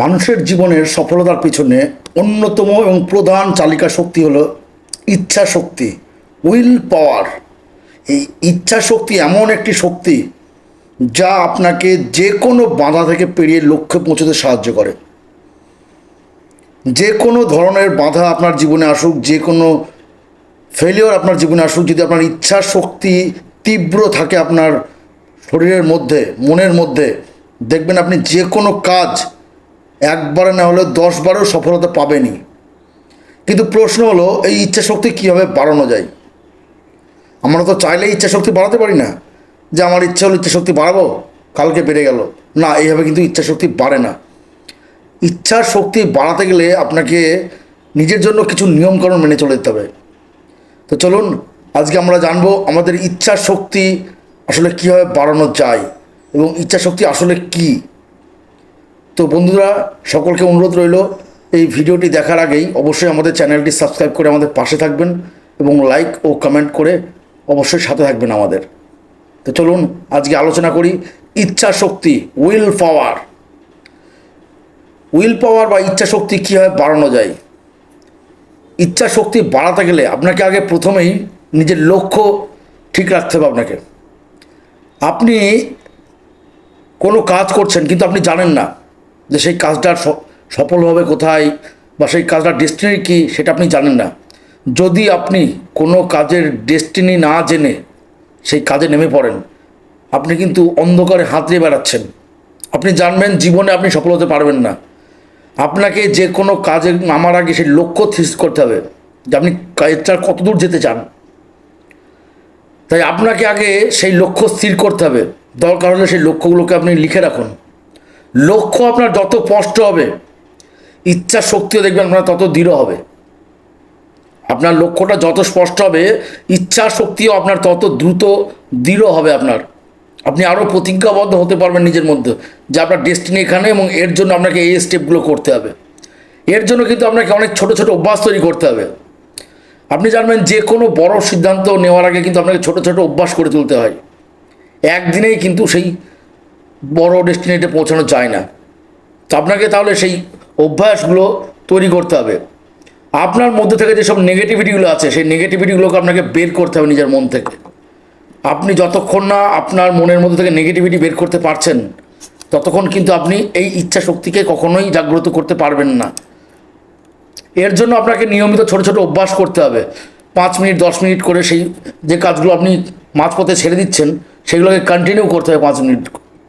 মানুষের জীবনের সফলতার পিছনে অন্যতম এবং প্রধান চালিকা শক্তি হলো ইচ্ছা শক্তি, উইল পাওয়ার। এই ইচ্ছা শক্তি এমন একটি শক্তি যা আপনাকে যে কোনো বাধা থেকে পেরিয়ে লক্ষ্যে পৌঁছতে সাহায্য করে। যে কোনো ধরনের বাধা আপনার জীবনে আসুক যে কোনো ফেলিওর আপনার জীবনে আসুক, যদি আপনার ইচ্ছা শক্তি তীব্র থাকে আপনার শরীরের মধ্যে, মনের মধ্যে, দেখবেন আপনি যে কোনো কাজ একবারে না হলে দশবারও সফলতা পাবেনই কিন্তু প্রশ্ন হলো, এই ইচ্ছা শক্তি কীভাবে বাড়ানো যায়? আমরা তো চাইলে ইচ্ছা শক্তি বাড়াতে পারি না। যে আমার ইচ্ছা হলো ইচ্ছা শক্তি বাড়াবো, কালকে বেড়ে গেল। না, এইভাবে কিন্তু ইচ্ছা শক্তি বাড়ে না। ইচ্ছার শক্তি বাড়াতে গেলে আপনাকে নিজের জন্য কিছু নিয়মকানুন মেনে চলে যেতে হবে। তো চলুন, আজকে আমরা জানব আমাদের ইচ্ছার শক্তি আসলে কীভাবে বাড়ানো যায় এবং ইচ্ছা শক্তি আসলে কী। তো বন্ধুরা, সকলকে অনুরোধ রইল, এই ভিডিওটি দেখার আগেই অবশ্যই আমাদের চ্যানেলটি সাবস্ক্রাইব করে আমাদের পাশে থাকবেন এবং লাইক ও কমেন্ট করে অবশ্যই সাথে থাকবেন আমাদের। তো চলুন, আজকে আলোচনা করি ইচ্ছা শক্তি, উইল পাওয়ার। উইল পাওয়ার বা ইচ্ছা শক্তি কীভাবে বাড়ানো যায়? ইচ্ছা শক্তি বাড়াতে গেলে আপনাকে আগে প্রথমেই নিজের লক্ষ্য ঠিক রাখতে হবে আপনাকে। আপনি কোনো কাজ করছেন কিন্তু আপনি জানেন না যে সেই কাজটার সফল হবে কোথায় বা সেই কাজটার ডেস্টিনি কী সেটা আপনি জানেন না। যদি আপনি কোনো কাজের ডেস্টিনি না জেনে সেই কাজে নেমে পড়েন, আপনি কিন্তু অন্ধকারে হাত দিয়ে বেড়াচ্ছেন। আপনি জানবেন জীবনে আপনি সফল হতে পারবেন না। আপনাকে যে কোনো কাজে নামার আগে সেই লক্ষ্য ঠিক করতে হবে যে আপনি কাজটা কত দূর যেতে চান। তাই আপনাকে আগে সেই লক্ষ্য স্থির করতে হবে। দরকার হলে সেই লক্ষ্যগুলোকে আপনি লিখে রাখুন। লক্ষ্য আপনার যত স্পষ্ট হবে, ইচ্ছা শক্তিও দেখবেন আপনার তত দৃঢ় হবে। আপনার লক্ষ্যটা যত স্পষ্ট হবে, ইচ্ছা শক্তিও আপনার তত দ্রুত দৃঢ় হবে আপনার। আপনি আরও প্রতিজ্ঞাবদ্ধ হতে পারবেন নিজের মধ্যে যে আপনার ডেস্টিনি এখানে এবং এর জন্য আপনাকে এই স্টেপগুলো করতে হবে। এর জন্য কিন্তু আপনাকে অনেক ছোট ছোট অভ্যাস তৈরি করতে হবে। আপনি জানবেন যে কোনো বড় সিদ্ধান্ত নেওয়ার আগে কিন্তু আপনাকে ছোট ছোট অভ্যাস করে তুলতে হয়। একদিনেই কিন্তু সেই বড় ডেস্টিনেটে পৌঁছানো যায় না। তো আপনাকে তাহলে সেই অভ্যাসগুলো তৈরি করতে হবে। আপনার মধ্যে থেকে যেসব নেগেটিভিটিগুলো আছে, সেই নেগেটিভিটিগুলোকে আপনাকে বের করতে হবে নিজের মন থেকে। আপনি যতক্ষণ না আপনার মনের মধ্যে থেকে নেগেটিভিটি বের করতে পারছেন, ততক্ষণ কিন্তু আপনি এই ইচ্ছা শক্তিকে কখনোই জাগ্রত করতে পারবেন না। এর জন্য আপনাকে নিয়মিত ছোট ছোট অভ্যাস করতে হবে। পাঁচ মিনিট, দশ মিনিট করে সেই যে কাজগুলো আপনি মাঝপথে ছেড়ে দিচ্ছেন, সেগুলোকে কন্টিনিউ করতে হবে পাঁচ মিনিট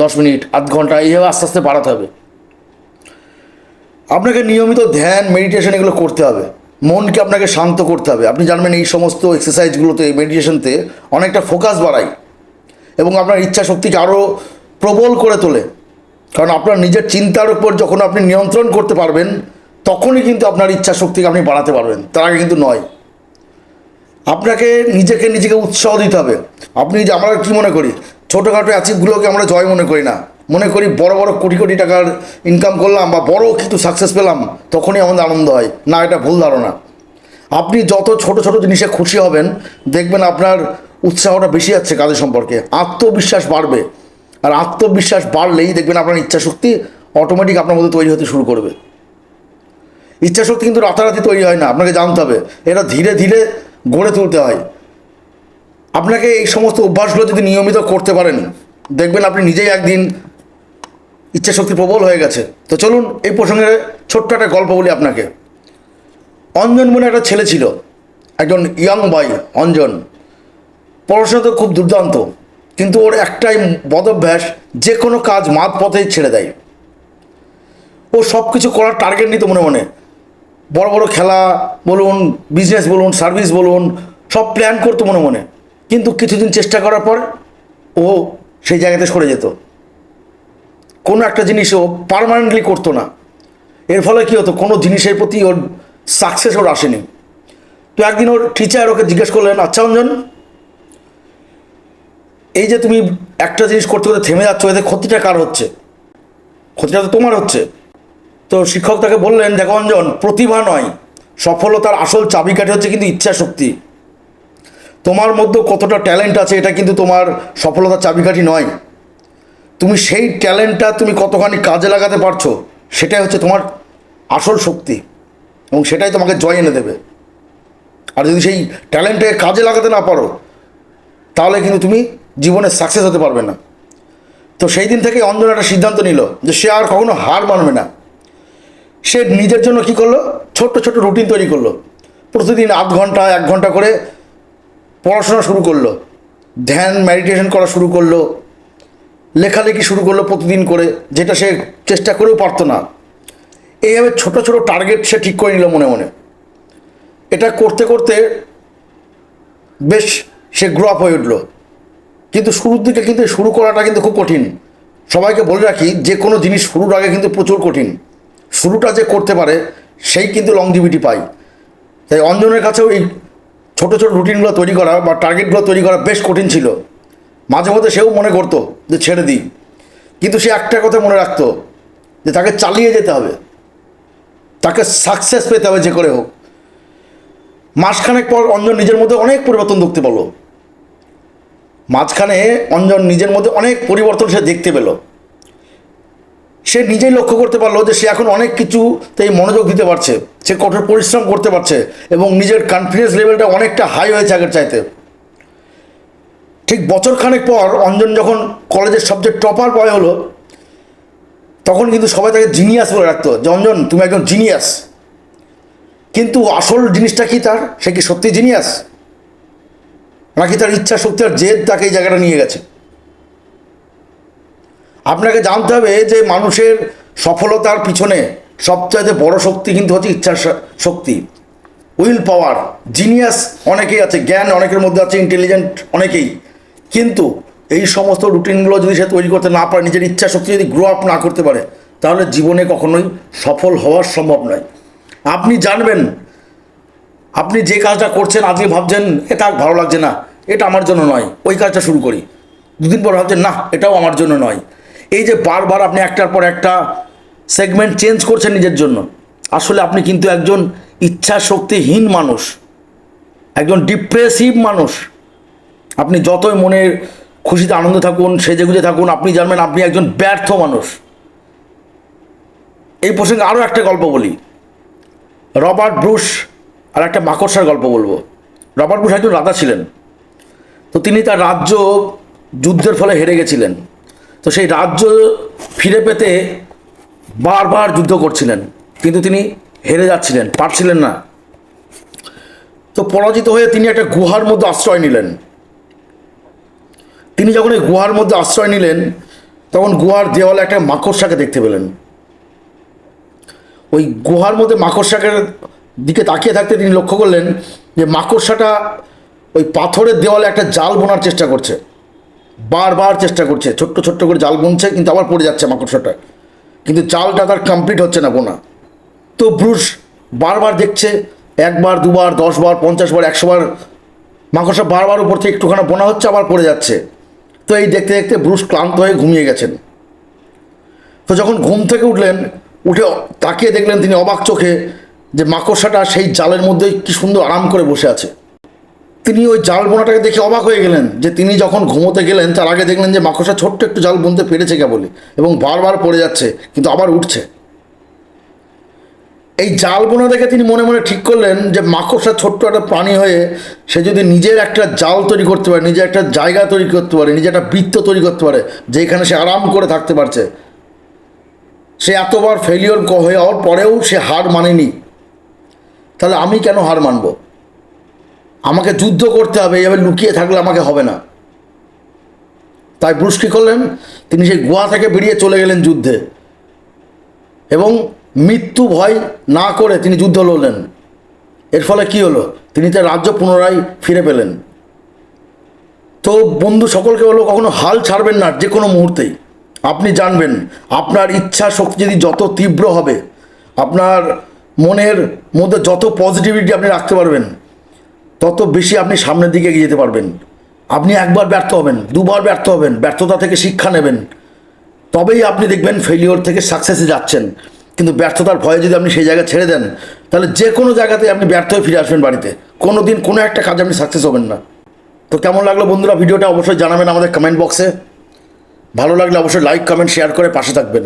দশ মিনিট, আধ ঘণ্টা, এইভাবে আস্তে আস্তে বাড়াতে হবে। আপনাকে নিয়মিত ধ্যান মেডিটেশন এগুলো করতে হবে। মনকে আপনাকে শান্ত করতে হবে। আপনি জানবেন এই সমস্ত এক্সারসাইজগুলোতে মেডিটেশনতে অনেকটা ফোকাস বাড়ায় এবং আপনার ইচ্ছা শক্তিকে আরও প্রবল করে তোলে। কারণ আপনার নিজের চিন্তার উপর যখন আপনি নিয়ন্ত্রণ করতে পারবেন, তখনই কিন্তু আপনার ইচ্ছা শক্তিকে আপনি বাড়াতে পারবেন। তার আগে কিন্তু নয়। আপনাকে নিজেকে নিজেকে উৎসাহ দিতে হবে। আপনি যে, আমরা কী মনে করি? ছোটোখাটো অ্যাচিভগুলোকে আমরা জয় মনে করি না। মনে করি বড় বড় কোটি কোটি টাকার ইনকাম করলাম বা বড় কিছু সাকসেস পেলাম, তখনই আমাদের আনন্দ হয়। না, এটা ভুল ধারণা। আপনি যত ছোট ছোট জিনিসে খুশি হবেন, দেখবেন আপনার উৎসাহটা বেশি যাচ্ছে কাজের সম্পর্কে। আত্মবিশ্বাস বাড়বে। আর আত্মবিশ্বাস বাড়লেই দেখবেন আপনার ইচ্ছাশক্তি অটোমেটিক আপনার মধ্যে তৈরি হতে শুরু করবে। ইচ্ছাশক্তি কিন্তু রাতারাতি তৈরি হয় না, আপনাকে জানতে হবে। এটা ধীরে ধীরে গড়ে তুলতে হয়। আপনাকে এই সমস্ত অভ্যাসগুলো যদি নিয়মিত করতে পারেন, দেখবেন আপনি নিজেই একদিন ইচ্ছাশক্তি প্রবল হয়ে গেছে। তো চলুন, এই প্রসঙ্গে ছোট্ট একটা গল্প বলি আপনাকে। অঞ্জন বলে একটা ছেলে ছিল, একজন ইয়াং বয় অঞ্জন। পড়াশোনা তো খুব দুর্দান্ত, কিন্তু ওর একটাই বদভ্যাস যে কোনো কাজ মাঝ পথেই ছেড়ে দেয়। ও সব কিছু করার টার্গেট নিত মনে মনে। বড় বড় খেলা বলুন বিজনেস বলুন সার্ভিস বলুন, সব প্ল্যান করতো মনে মনে। কিন্তু কিছুদিন চেষ্টা করার পর ও সেই জায়গাতে সরে যেত। কোনো একটা জিনিস ও পারমানেন্টলি করতো না। এর ফলে কী হতো? কোনো জিনিসের প্রতি ওর সাকসেস ওর আসেনি। তো একদিন ওর টিচার ওকে জিজ্ঞেস করলেন আচ্ছা অঞ্জন, এই যে তুমি একটা জিনিস করতে করতে থেমে যাচ্ছ, এতে ক্ষতিটা কার হচ্ছে? ক্ষতিটা তো তোমার হচ্ছে। তো শিক্ষক তাকে বললেন, দেখো অঞ্জন, প্রতিভা নয়, সফলতার আসল চাবিকাঠি হচ্ছে কিন্তু ইচ্ছা শক্তি তোমার মধ্যে কতটা ট্যালেন্ট আছে, এটা কিন্তু তোমার সফলতার চাবিকাঠি নয়। তুমি সেই ট্যালেন্টটা তুমি কতখানি কাজে লাগাতে পারছ, সেটাই হচ্ছে তোমার আসল শক্তি এবং সেটাই তোমাকে জয় এনে দেবে। আর যদি সেই ট্যালেন্টে কাজে লাগাতে না পারো, তাহলে কিন্তু তুমি জীবনে সাকসেস হতে পারবে না। তো সেই দিন থেকে অঞ্জন একটা সিদ্ধান্ত নিল যে সে আর কখনো হার মানবে না। সে নিজের জন্য কি করল? ছোট্ট ছোট্ট রুটিন তৈরি করল। প্রতিদিন আধ ঘণ্টা, এক ঘণ্টা করে পড়াশোনা শুরু করল, ধ্যান মেডিটেশন করা শুরু করল, লেখালেখি শুরু করল প্রতিদিন করে, যেটা সে চেষ্টা করেও পারতো না। এইভাবে ছোট ছোট টার্গেট সে ঠিক করে নিল মনে মনে। এটা করতে করতে বেশ সে গ্রো আপ হয়ে উঠল। কিন্তু শুরুর দিকে কিন্তু শুরু করাটা কিন্তু খুব কঠিন। সবাইকে বলে রাখি, যে কোনো জিনিস শুরুর আগে কিন্তু প্রচুর কঠিন। শুরুটা যে করতে পারে, সেই কিন্তু লংজিভিটি পায়। তাই অঞ্জনের কাছেও এই ছোটো ছোটো রুটিনগুলো তৈরি করা বা টার্গেটগুলো তৈরি করা বেশ কঠিন ছিল। মাঝে মধ্যে সেও মনে করতো যে ছেড়ে দিই। কিন্তু সে একটা কথা মনে রাখতো যে তাকে চালিয়ে যেতে হবে। তাকে সাকসেস পেতে হবে যে করে হোক। মাসখানেক পর অঞ্জন নিজের মধ্যে অনেক পরিবর্তন দেখতে পেল। মাঝখানে অঞ্জন নিজের মধ্যে অনেক পরিবর্তন সে দেখতে পেল। সে নিজেই লক্ষ্য করতে পারল যে সে এখন অনেক কিছুতেই মনোযোগ দিতে পারছে। সে কঠোর পরিশ্রম করতে পারছে এবং নিজের কনফিডেন্স লেভেলটা অনেকটা হাই হয়েছে আগের চাইতে। ঠিক বছরখানেক পর অঞ্জন যখন কলেজের সবচেয়ে টপার বয় হলো, তখন কিন্তু সবাই তাকে জিনিয়াস বলে রাখতো যে, অঞ্জন, তুমি একজন জিনিয়াস কিন্তু আসল জিনিসটা কি তার? সে কি সত্যি জিনিয়াস নাকি তার ইচ্ছা শক্তি আর জেদ তাকে এই জায়গাটা নিয়ে গেছে? আপনাকে জানতে হবে যে মানুষের সফলতার পিছনে সবচাইতে বড় শক্তি কিন্তু হচ্ছে ইচ্ছার শক্তি। উইল পাওয়ার, জিনিয়াস অনেকেই আছে, জ্ঞান অনেকের মধ্যে আছে ইন্টেলিজেন্ট অনেকেই। কিন্তু এই সমস্ত রুটিনগুলো যদি সে তৈরি করতে না পারে, নিজের ইচ্ছা শক্তি যদি গ্রো আপ না করতে পারে, তাহলে জীবনে কখনোই সফল হওয়ার সম্ভব নয়। আপনি জানবেন, আপনি যে কাজটা করছেন, আজকে ভাবছেন এটা আর ভালো লাগছে না, এটা আমার জন্য নয়, ওই কাজটা শুরু করি। দুদিন পর ভাবছেন, না, এটাও আমার জন্য নয়। এই যে বারবার আপনি একটার পর একটা সেগমেন্ট চেঞ্জ করছেন নিজের জন্য, আসলে আপনি কিন্তু একজন ইচ্ছা শক্তিহীন মানুষ, একজন ডিপ্রেসিভ মানুষ। আপনি যতই মনের খুশিতে আনন্দ থাকুন সেজে গুজে থাকুন, আপনি জানবেন আপনি একজন ব্যর্থ মানুষ। এই প্রসঙ্গে আরও একটা গল্প বলি। রবার্ট ব্রুশ আর একটা মাকড়সার গল্প বলব। রবার্ট ব্রুশ একজন রাজা ছিলেন। তো তিনি তার রাজ্য যুদ্ধের ফলে হেরে গেছিলেন। তো সেই রাজ্য ফিরে পেতে বারবার যুদ্ধ করছিলেন, কিন্তু তিনি হেরে যাচ্ছিলেন, পারছিলেন না। তো পরাজিত হয়ে তিনি একটা গুহার মধ্যে আশ্রয় নিলেন। তিনি যখন এই গুহার মধ্যে আশ্রয় নিলেন, তখন গুহার দেওয়ালে একটা মাকড়সাকে দেখতে পেলেন। ওই গুহার মধ্যে মাকড়সাকের দিকে তাকিয়ে থাকতে তিনি লক্ষ্য করলেন যে মাকড়সাটা ওই পাথরের দেওয়ালে একটা জাল বোনার চেষ্টা করছে। বারবার চেষ্টা করছে, ছোট্ট ছোট্ট করে জাল বুনছে কিন্তু আবার পড়ে যাচ্ছে মাকড়সাটা। কিন্তু জালটা তার কমপ্লিট হচ্ছে না বোনা তো ব্রুশ বারবার দেখছে, একবার, দুবার, দশবার, পঞ্চাশবার, একশোবার মাকড়সা বারবার উপর থেকে একটুখানি বোনা হচ্ছে, আবার পড়ে যাচ্ছে। তো এই দেখতে দেখতে ব্রুশ ক্লান্ত হয়ে ঘুমিয়ে গেছেন। তো যখন ঘুম থেকে উঠলেন, উঠে তাকিয়ে দেখলেন তিনি অবাক চোখে যে মাকড়সাটা সেই জালের মধ্যেই কি সুন্দর আরাম করে বসে আছে। তিনি ওই জাল বোনাটাকে দেখে অবাক হয়ে গেলেন যে তিনি যখন ঘুমোতে গেলেন, তার আগে দেখলেন যে মাকড়সা ছোট্ট একটু জাল বুনতে পেরেছে কেবলই এবং বারবার পড়ে যাচ্ছে, কিন্তু আবার উঠছে। এই জাল বোনা দেখে তিনি মনে মনে ঠিক করলেন যে মাকড়সা ছোট্ট একটা প্রাণী হয়ে সে যদি নিজের একটা জাল তৈরি করতে পারে, নিজের একটা জায়গা তৈরি করতে পারে, নিজের একটা বৃত্ত তৈরি করতে পারে, যেখানে সে আরাম করে থাকতে পারছে, সে এতবার ফেলিওর হয়ে যাওয়ার পরেও সে হার মানেনি। তাহলে আমি কেন হার মানব? আমাকে যুদ্ধ করতে হবে এইভাবে লুকিয়ে থাকলে আমাকে হবে না। তাই ব্রুশ কী করলেন? তিনি সেই গুহা থেকে বেরিয়ে চলে গেলেন যুদ্ধে। এবং মৃত্যু ভয় না করে তিনি যুদ্ধ লড়লেন। এর ফলে কি হলো? তিনি তার রাজ্য পুনরায় ফিরে পেলেন। তো বন্ধু, সকলকে বলো কখনো হাল ছাড়বেন না, যে কোনো মুহূর্তেই। আপনি জানবেন, আপনার ইচ্ছা শক্তি যদি যত তীব্র হবে, আপনার মনের মধ্যে যত পজিটিভিটি আপনি রাখতে পারবেন তত বেশি আপনি সামনের দিকে এগিয়ে যেতে পারবেন। আপনি একবার ব্যর্থ হবেন, দুবার ব্যর্থ হবেন, ব্যর্থতা থেকে শিক্ষা নেবেন। তবেই আপনি দেখবেন ফেলিওর থেকে সাকসেসে যাচ্ছেন। কিন্তু ব্যর্থতার ভয়ে যদি আপনি সেই জায়গা ছেড়ে দেন, তাহলে যে কোনো জায়গাতে আপনি ব্যর্থ হয়ে ফিরে আসবেন বাড়িতে। কোনো দিন কোনো একটা কাজে আপনি সাকসেস হবেন না। তো কেমন লাগল বন্ধুরা ভিডিওটা? অবশ্যই জানাবেন আমাদের কমেন্ট বক্সে ভালো লাগলে অবশ্যই লাইক কমেন্ট শেয়ার করে পাশে থাকবেন।